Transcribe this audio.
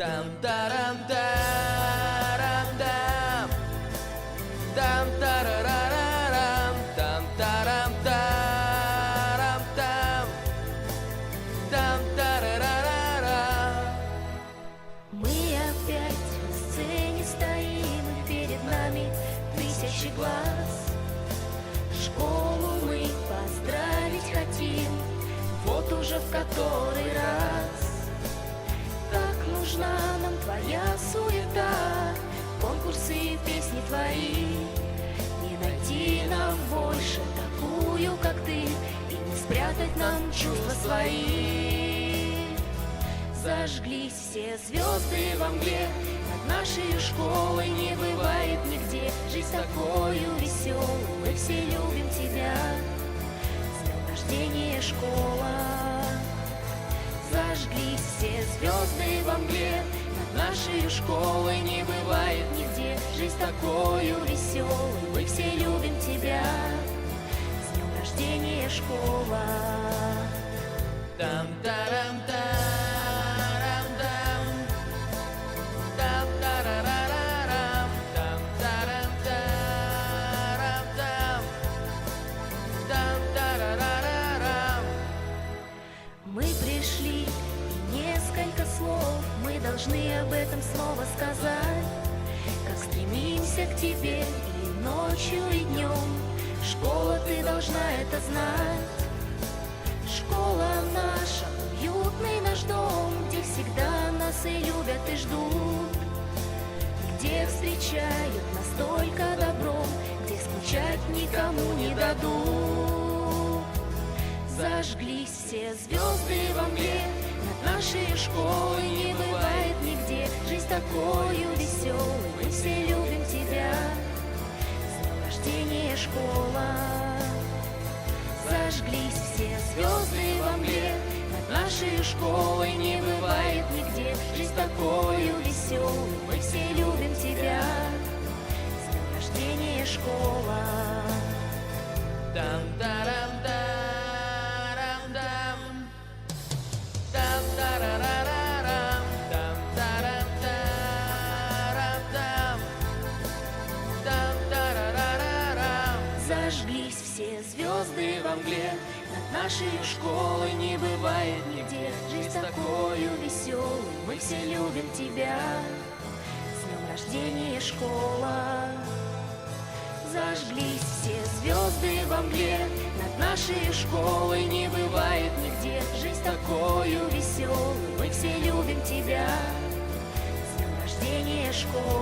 Там тарам тарам там. Там тарарарам Там тарам тарам там. Там тарарарам Мы опять на сцене стоим, перед нами тысячи глаз. Школу мы поздравить хотим, вот уже в который твоя суета, конкурсы и песни твои. Не найти нам больше такую, как ты, и не спрятать нам чувства свои. Зажглись все звезды во мгле Над нашей школой не бывает нигде Жизнь такую веселую, Зажглись все звезды во мгле. Над нашей школой не бывает нигде. Жизнь такую веселую, мы все любим тебя. С днем рождения, школа. Там тарам тарам там Там тарарарам Там тарам тарам там Там тарарарам Мы пришли, несколько слов мы должны об этом снова сказать. Как стремимся к тебе и ночью, и днем. Школа, ты должна это знать. Школа наша, уютный наш дом, где всегда нас и любят, и ждут. Где встречают нас только добром, где скучать никому не дадут. Зажглись все звезды во Над нашей школой не бывает нигде. Жизнь такую веселую Мы все любим тебя. С днем рождения, школа. Зажглись все звезды во мгле. Над нашей школой не бывает нигде. Жизнь такую веселую Мы все любим тебя. С днем рождения, школа. Там Зажглись все звезды во мгле. Над нашей школой не бывает нигде. Жизнь такую веселую Мы все любим тебя. С днем рождения, школа! Зажглись все звезды во мгле. Над нашей школой не бывает нигде. Жизнь такую веселую Мы все любим тебя. С днем рождения, школа